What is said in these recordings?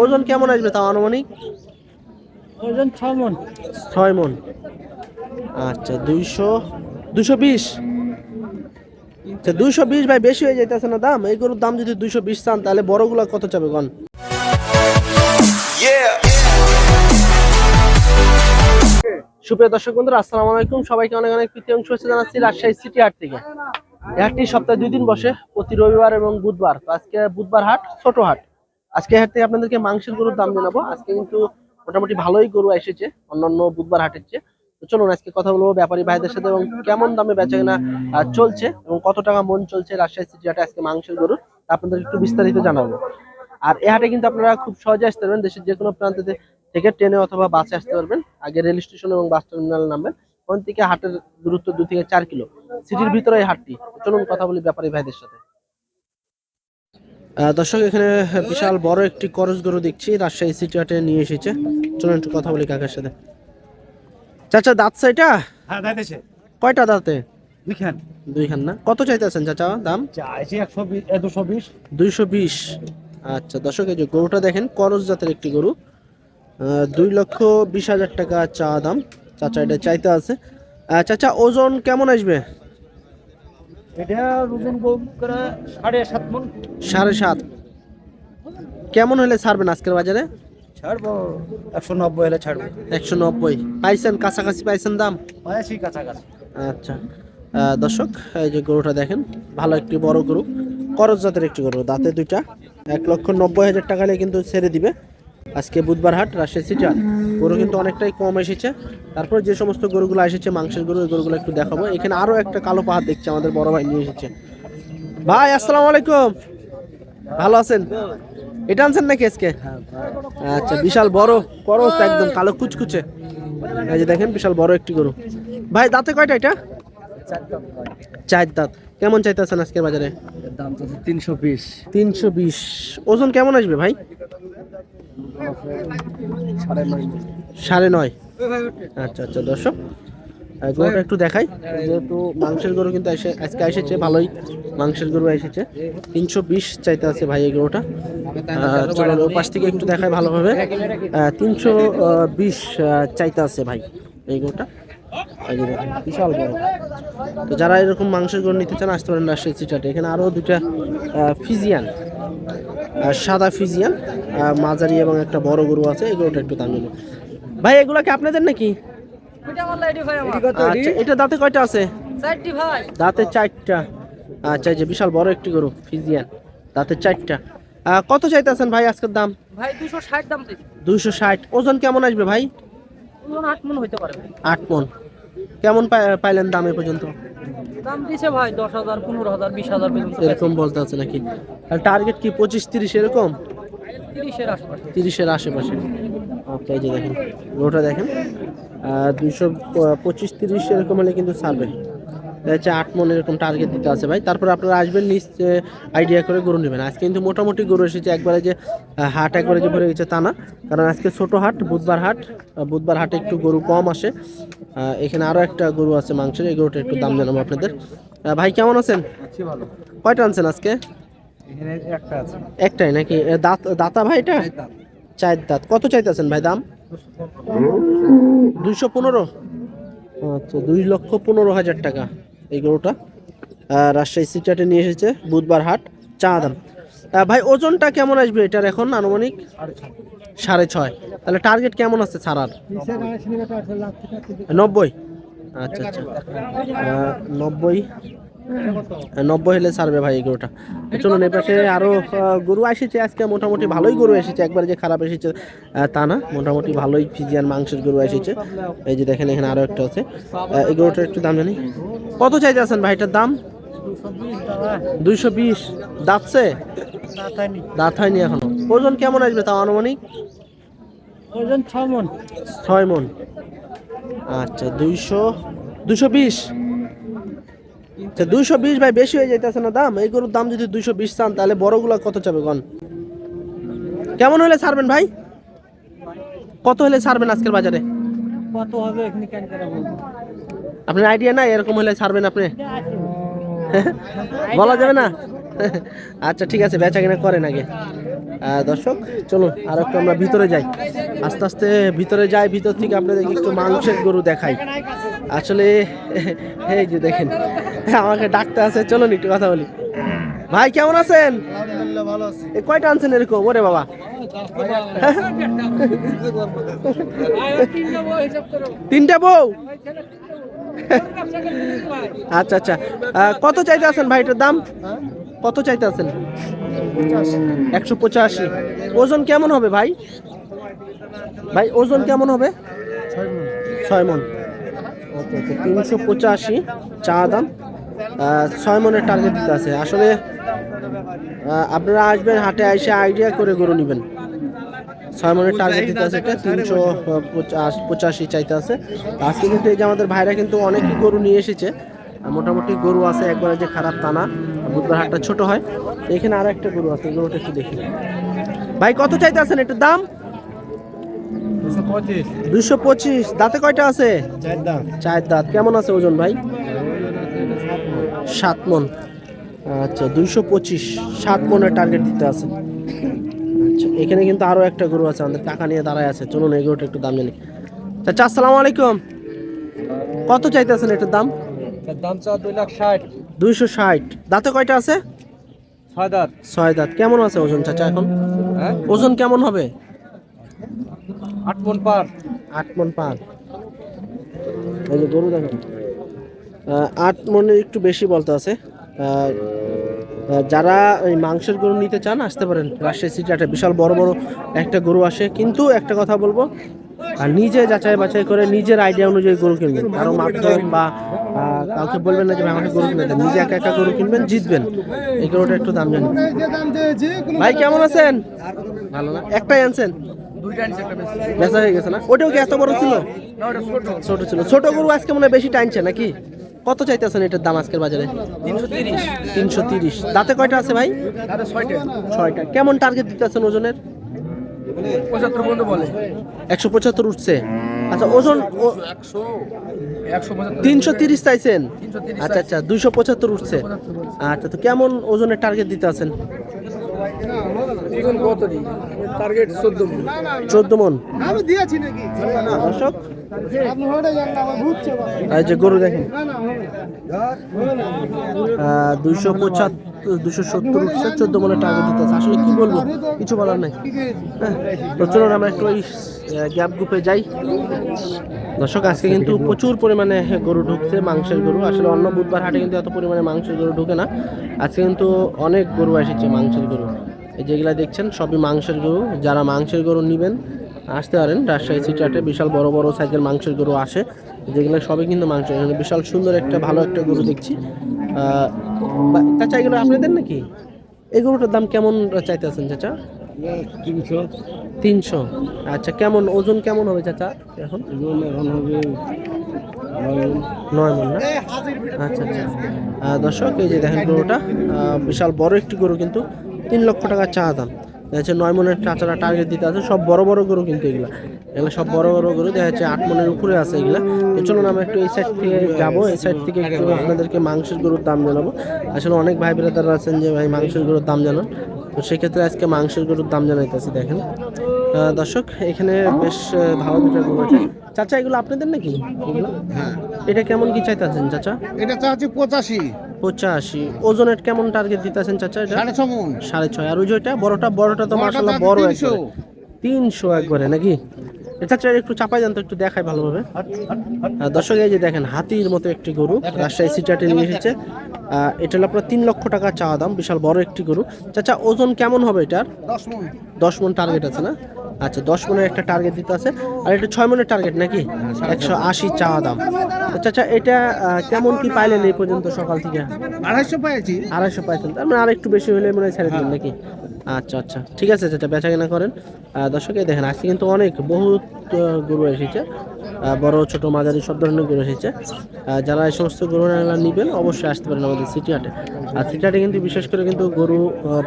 ওজন কেমন আসবে তাও আনুমানিক? ওজন ছ মন। ছয় মন। আচ্ছা দুইশো দুশো বিশ? আচ্ছা দুইশো বিশ ভাই বেশি হয়ে যাইতেছে না দাম? এই গরুর দাম যদি দুইশো বিশ চান তাহলে বড়গুলো কত চাবে গন সুপ্রিয় দর্শক বন্ধুরা আসসালামু আলাইকুম। সবাইকে অনেক অনেক প্রীতি অংশ হচ্ছে জানাচ্ছি রাজশাহী সিটি হাট থেকে। হাটটি সপ্তাহে দুই দিন বসে প্রতি রবিবার এবং বুধবার। আজকে বুধবার হাট ছোট হাট। আজকে হাট থেকে আপনাদেরকে মাংসের গরুর দাম জানাব আজকে কিন্তু মোটামুটি ভালোই গরু এসেছে, অন্যান্য বুধবার হাটের চেয়ে। তো চলুন, আজকে কথা বলব ব্যাপারী ভাইদের সাথে এবং কেমন দামে বেচা কেনা চলছে এবং কত টাকা মন চলছে রাজশাহী সিটি হাটে আজকে মাংসের গরু আপনাদের একটু বিস্তারিত জানাব। আর এ হাটে কিন্তু আপনারা খুব সহজে আসতে পারবেন, দেশের যে কোনো প্রান্ত থেকে ট্রেনে অথবা বাসে আসতে পারবেন। আগে রেল স্টেশন এবং বাস টার্মিনাল নামবেন, ওখান থেকে হাটের দূরত্ব দু থেকে চার কিলো, সিটির ভিতরে এই হাটটি। চলুন, কথা বলি ব্যাপারী ভাইদের সাথে। দর্শক এখানে বিশাল বড় একটি করজ গরু দেখছি রাজশাহী সিটি হাটে নিয়ে এসেছে। চলুন একটু কথা বলি কাকার সাথে। চাচা দাঁত এটা? হ্যাঁ কয়টা দাঁতে? লিখেন দুইখান না? কত চাইতেছেন চাচা দাম? চাইছি একশো বিশ দুশো বিশ। দুইশো বিশ। আচ্ছা দর্শক এই যে গরুটা দেখেন করজ জাতের একটি গরু। দুই লক্ষ বিশ হাজার টাকা চা দাম। চাচা এটা চাইতে আছে। চাচা ওজন কেমন আসবে? এটা ওজন করে সাড়ে সাত মন। সাড়ে সাত। কেমন হলে ছাড়বেন আজকের বাজারে? ছাড়বো একশো নব্বই হলে ছাড়বো। একশো নব্বই। পাইছেন কাছাকাছি পাইছেন দাম? পাইছি কাছাকাছি। আচ্ছা। দর্শক এই যে গরুটা দেখেন ভালো একটি বড় গরু। করজ জাতের একটি গরু দাঁতে দুইটা। এক লক্ষ নব্বই হাজার টাকা কিন্তু ছেড়ে দিবে। আজকে বুধবার হাট রাজশাহী সিটি গরু কিন্তু অনেকটাই কম এসেছে। তারপর যে সমস্ত গরুগুলো এসেছে মাংসের গরু ওই গরুগুলো একটু দেখাবো। এখানে আরও একটা কালো পাহাড় দেখছে আমাদের বড় ভাই নিয়ে এসেছে। ভাই আসসালামু আলাইকুম। ভালো আছেন? এটা আনছেন নাকি আজকে? আচ্ছা বিশাল বড়। করস একদম কালো কুচকুচে। এই যে দেখেন বিশাল বড় একটি গরু। ভাই দাঁতে কয়টা এটা? চার দাঁত। কেমন চাইতেছেন আজকের বাজারে? দাম তো তিনশো বিশ। তিনশো বিশ। ওজন কেমন আসবে ভাই? সাড়ে নয়? আচ্ছা আচ্ছা দর্শক গরুটা একটু দেখাই। যেহেতু মাংসের গরু কিন্তু এসে আজকে এসেছে ভালোই মাংসের গরু এসেছে। তিনশো বিশ চাইতে আছে ভাই এই গরুটা। আহ, চলো পাশ থেকে একটু দেখাই ভালোভাবে। তিনশো বিশ চাইতে আছে ভাই এই গরুটা। বিশাল বড় তো যারা এরকম মাংসের গরু নিতে চান আসতে পারেন রাজশাহী চিটাটে এখানে আরও দুটা ফিজিয়ান সাদা ফিজিয়ান মাঝারি এবং একটা বড় গরু আছে গরুটা একটু দাম নেব। ভাই এগুলা কি আপনাদের নাকি? আচ্ছা এটা দাঁতে কয়টা আছে? দাঁতে চারটা। আচ্ছা এই যে বিশাল বড় একটি গরু ফিজিয়ান দাঁতে চারটা। কত চাইতেছেন ভাই আজকের দাম? ভাই দুশো ষাট দাম দুইশো ষাট। ওজন কেমন আসবে ভাই? আট মন হইতে পারে আট মন। কেমন পাই- পাইলেন দাম এ পর্যন্ত? দাম দিছে ভাই দশ হাজার পনেরো হাজার বিশ হাজার এরকম বলতে আছে নাকি? টার্গেট কি পঁচিশ তিরিশ এরকম? তিরিশের আশেপাশে। ওকে এই যে দেখেন গরুটা দেখেন। দুইশো পঁচিশ তিরিশ এরকম হলে কিন্তু ছাড়বে। যাচ্ছে আট মন এরকম টার্গেট দিতে আছে ভাই। তারপর আপনারা আসবেন নিজ আইডিয়া করে গরু নেবেন। আজকে কিন্তু মোটামুটি গরু এসেছে একবারে যে হাট একবারে যে ভরে গেছে তা না। কারণ আজকে ছোট হাট বুধবার হাট। বুধবার হাটে একটু গরু কম আসে। এখানে আরও একটা গরু আছে মাংসের এই গরুটা একটু দাম জানাব আপনাদের। ভাই কেমন আছেন? কয়টা আনছেন আজকে? এখানে একটা আছে। একটাই নাকি? দাঁত দাতা ভাই এটা? চার দাঁত। কত চাইতেছেন ভাই দাম? দুইশো পনেরো। আচ্ছা দুই লক্ষ পনেরো হাজার টাকা এই গরুটা। আহ, রাজশাহী সিটাটে নিয়ে এসেছে বুধবার হাট চা দাম। ভাই ওজনটা কেমন আসবে এটার এখন আনুমানিক? সাড়ে ছয়। তাহলে টার্গেট কেমন আছে ছাড়ার? নব্বই। আচ্ছা আচ্ছা। নব্বই। নব্বই হলে ছাড়বে ভাই গরুটা। চলুন এ পাশে আরও গরু এসেছে আজকে মোটামুটি ভালোই গরু এসেছে একবার যে খারাপ এসেছে তা না মোটামুটি ভালোই ফিজিয়ান মাংসের গরু এসেছে এই যে দেখেন এখানে আরও একটা আছে। এই গরুটার একটু দাম জানি। কত চাইতে আছেন ভাইটার দাম? দুইশো বিশ। দাঁতছে? দাঁত হয়নি এখনও। ওজন কেমন আসবে তাও আনুমানিক? ওজন ছ মন। ছয় মন। আচ্ছা দুইশো দুশো বিশ। আচ্ছা দুইশো বিশ ভাই বেশি হয়ে যাইতেছে না দাম? এই গরুর দাম যদি দুইশো বিশ চান তাহলে বড়গুলো কত চাবে গন কেমন হলে ছাড়বেন ভাই? কত হলে ছাড়বেন আজকের বাজারে? কত হবে আপনার আইডিয়া নাই? এরকম হলে ছাড়বেন আপনি? বলা যাবে না? আচ্ছা ঠিক আছে বেচা কিনা করেন আগে। দর্শক চলুন আর একটু আমরা ভিতরে যাই। আস্তে আস্তে ভিতরে যাই ভিতর থেকে আপনাদেরকে একটু মাংসের গরু দেখাই। আসলে এই যে দেখেন আমাকে ডাকতে আছে চলুন একটু কথা বলি। ভাই কেমন আছেন? কয়টা আনছেন এরকম? ওরে বাবা। তিনটা বউ? আচ্ছা আচ্ছা। কত চাইতে আছেন ভাই এটার দাম? কত চাইতে আছেন? একশো পঁচাশি। ওজন কেমন হবে ভাই? ভাই ওজন কেমন হবে? ছয় মন। তিনশো পঁচাশি। চা দাম? ছয় মনের টার্গেট দিতে আছে। আসলে আপনারা আসবেন হাটে এসে আইডিয়া করে গরু নেবেন। ছয় মনের টার্গেট দিতে আছে এটা তিনশো পঁচাশি চাইতে আছে। আজকে কিন্তু এই যে আমাদের ভাইরা কিন্তু অনেকই গরু নিয়ে এসেছে। মোটামুটি গরু আছে একবারে যে খারাপ তা না বুধবার হাটটা ছোট হয়। এখানে আরও একটা গরু আছে গরুটা একটু দেখি। ভাই কত চাইতে আছেন? এটার দাম? দুশো পঁচিশ। দাঁতে কয়টা আছে? চার দাঁত। কেমন আছে ওজন ভাই? সাত মন। আচ্ছা দুইশো পঁচিশ সাত মনের টার্গেট দিতে আছে। আচ্ছা এখানে কিন্তু আরও একটা গরু আছে আমাদের টাকা নিয়ে দাঁড়ায় আছে। চলুন এই গরুটা একটু দাম জানি। চাচা আসসালামু আলাইকুম। কত চাইতেছেন এটার দাম? দাম চা দুই লাখ ষাট। দুইশো ষাট। দাঁতে কয়টা আছে? ছয় দাঁত। ছয় দাঁত। কেমন আছে ওজন চাচা এখন? হ্যাঁ? ওজন কেমন হবে? আট মন পার। আট মন পার। এই যে গরু দেখেন। আট মনে একটু বেশি বলতে আছে। যারা এই মাংসের গরু নিতে চান আসতে পারেন। রাজশাহী সিটি একটা বিশাল বড় বড় একটা গরু আসে। কিন্তু একটা কথা বলব আর নিজে যাচাই বাছাই করে নিজের আইডিয়া অনুযায়ী গরু কিনবেন। কারও মাধ্যম বা কাউকে বলবেন না যে আমাকে গরু কিনে দেন। নিজে একা একা গরু কিনবেন জিতবেন। এই গরুটা একটু দাম জানি। ভাই কেমন আছেন? ভালো না। একটাই আনছেন? বেচা হয়ে গেছে না? ওটাও কি এত বড় ছিল? ছোট ছিল। ছোট গরু আজকে মনে হয় বেশি টাইনছে নাকি? কত চাইতেছেন এটার দাম আজকের বাজারে? তিনশো তিরিশ। দাঁতে কয়টা আছে ভাই? ছয়টা। কেমন টার্গেট দিতেছেন ওজনের? পঁচাত্তর পর্যন্ত বলে। একশো পঁচাত্তর উঠছে। আচ্ছা ওজন তিনশো তিরিশ চাইছেন? আচ্ছা আচ্ছা দুইশো পঁচাত্তর উঠছে। আচ্ছা তো কেমন ওজনের টার্গেট দিতে আছেন? টার্গেট চোদ্দ মন। চোদ্দ মন? আমি দিয়েছি নাকি? দর্শক? আপনি যান না আমার বুঝছে এই যে গরু দেখেন। দুইশো পঁচাত্তর দুশো সত্তর উঠছে চোদ্দ মনে টার্গেট দিতে আছে আসলে কি বলব? কিছু বলার নাই। হ্যাঁ, তো চলুন আমরা একটু ওই গ্যাপ গ্রুপে যাই। দর্শক আজকে কিন্তু প্রচুর পরিমাণে গরু ঢুকছে মাংসের গরু। আসলে অন্য বুধবার হাটে কিন্তু এত পরিমাণে মাংসের গরু ঢুকে না। আজকে কিন্তু অনেক গরু এসেছে মাংসের গরু। এই যেগুলা দেখছেন, সবই মাংসের গরু। যারা মাংসের গরু নেবেন, আসতে পারেন। রাজশাহী সিটি হাটে বিশাল বড় বড় সাইজের মাংসের গরু আসে। যেগুলো সবই কিন্তু মাংস। বিশাল সুন্দর একটা, ভালো একটা গরু দেখছি। চাচা, এগুলো আপনাদের নাকি? এই গরুটার দাম কেমন চাইতেছেন, চাচা? তিনশো। তিনশো আচ্ছা কেমন, ওজন কেমন হবে, চাচা, এখন? এখন হবে নয় মন না? আচ্ছা আচ্ছা। দর্শক, এই যে দেখেন গরুটা। বিশাল বড় একটি গরু কিন্তু। তিন লক্ষ টাকা চা দাম। দেখা যাচ্ছে নয় মনের চাচারা টার্গেট দিতে আছে সব বড় বড় গরু কিন্তু এগুলা। এগুলো সব বড় বড় গরু দেখা যাচ্ছে আট মনের উপরে আছে এগুলা। তো চলুন আমরা একটু এই সাইড থেকে যাব। এই সাইড থেকে একটু আপনাদেরকে মাংসের গরুর দাম জানাব। আসলে অনেক ভাই ব্রাদার আছেন যে ভাই মাংসের গরুর দাম জানান। তো সেক্ষেত্রে আজকে মাংসের গরুর দাম জানাইতেছি দেখেন। দর্শক এখানে বেশ ভালো দুটো গরু আছে। চাচা এগুলো আপনাদের নাকি? হ্যাঁ। এটা কেমন কি চাইতেছেন চাচা? এটা চাচ্ছি পঁচাশি। পঁচাশি। ওজনের কেমন টার্গেট দিতেছেন চাচা এটা? সাড়ে মন। সাড়ে ছয়। আর ওই যেটা বড়টা বড়টা তো তো বড় 300 একবারে। তিনশো। একবারে নাকি? এটা একটু চাপাই যান তো একটু দেখাই ভালোভাবে। দর্শক এই যে দেখেন হাতির মতো একটি গরু রাজশাহী সিটাটে নিয়ে এসেছে। এটা হলো আপনার তিন লক্ষ টাকা চাওয়া দাম বিশাল বড় একটি গরু। চাচা ওজন কেমন হবে এটার? দশ মন। দশ মন টার্গেট আছে না? আচ্ছা দশ মনের একটা টার্গেট দিতে আছে। আর এটা ছয় মনের টার্গেট নাকি? একশো আশি চাওয়া দাম। আচ্ছা আচ্ছা এটা কেমন কি পাইলেন এই পর্যন্ত সকাল থেকে? আড়াইশো পেয়েছি আড়াইশো পাইছেন তার মানে আর একটু বেশি হলে মনে হয় ছেড়ে দিবেন নাকি? আচ্ছা আচ্ছা ঠিক আছে চাচা বেচা কেনা করেন। দর্শকে দেখেন আজকে কিন্তু অনেক বহুত গরু এসেছে। বড় ছোট মাঝারি সব ধরনের গরু এসেছে। যারা এই সমস্ত গরু নেবেন অবশ্যই আসতে পারেন আমাদের সিটি হাটে আর সিটি হাটে কিন্তু বিশেষ করে কিন্তু গরু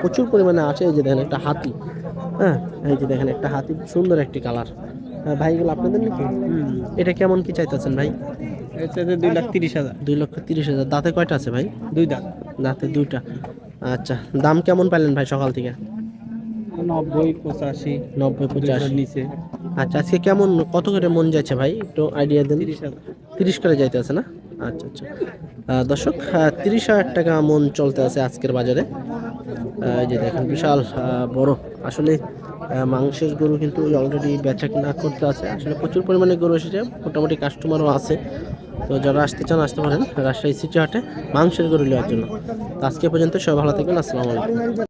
প্রচুর পরিমাণে আছে এই যে দেখেন একটা হাতি। হ্যাঁ এই যে দেখেন একটা হাতি সুন্দর একটি কালার। ভাই এগুলো আপনাদের নাকি? এটা কেমন কি চাইতেছেন ভাই? দুই লাখ তিরিশ হাজার। দুই লক্ষ তিরিশ হাজার। দাঁতে কয়টা আছে ভাই? দুই দাঁত। দাঁতে দুইটা। আচ্ছা দাম কেমন পেলেন ভাই সকাল থেকে? নব্বই পঁচাশি। নব্বই পঁচাশি। নিচে। আচ্ছা আজকে কেমন কত করে মন যাচ্ছে ভাই? একটু আইডিয়া দেন। তিরিশ করে যাইতে আছে না? আচ্ছা আচ্ছা। দর্শক তিরিশ হাজার টাকা মন চলতে আছে আজকের বাজারে। যে দেখেন, বিশাল বড়। আসলে মাংসের গরু কিন্তু অলরেডি বেচা কিনা করতে আছে। আসলে প্রচুর পরিমাণে গরু এসেছে, মোটামুটি কাস্টমারও আছে। তো যারা আসতে চান, আসতে পারেন রাজশাহী সিটি হাটে মাংসের গরু নেওয়ার জন্য। আজকে পর্যন্ত সবাই ভালো থাকবেন, আসসালামু আলাইকুম।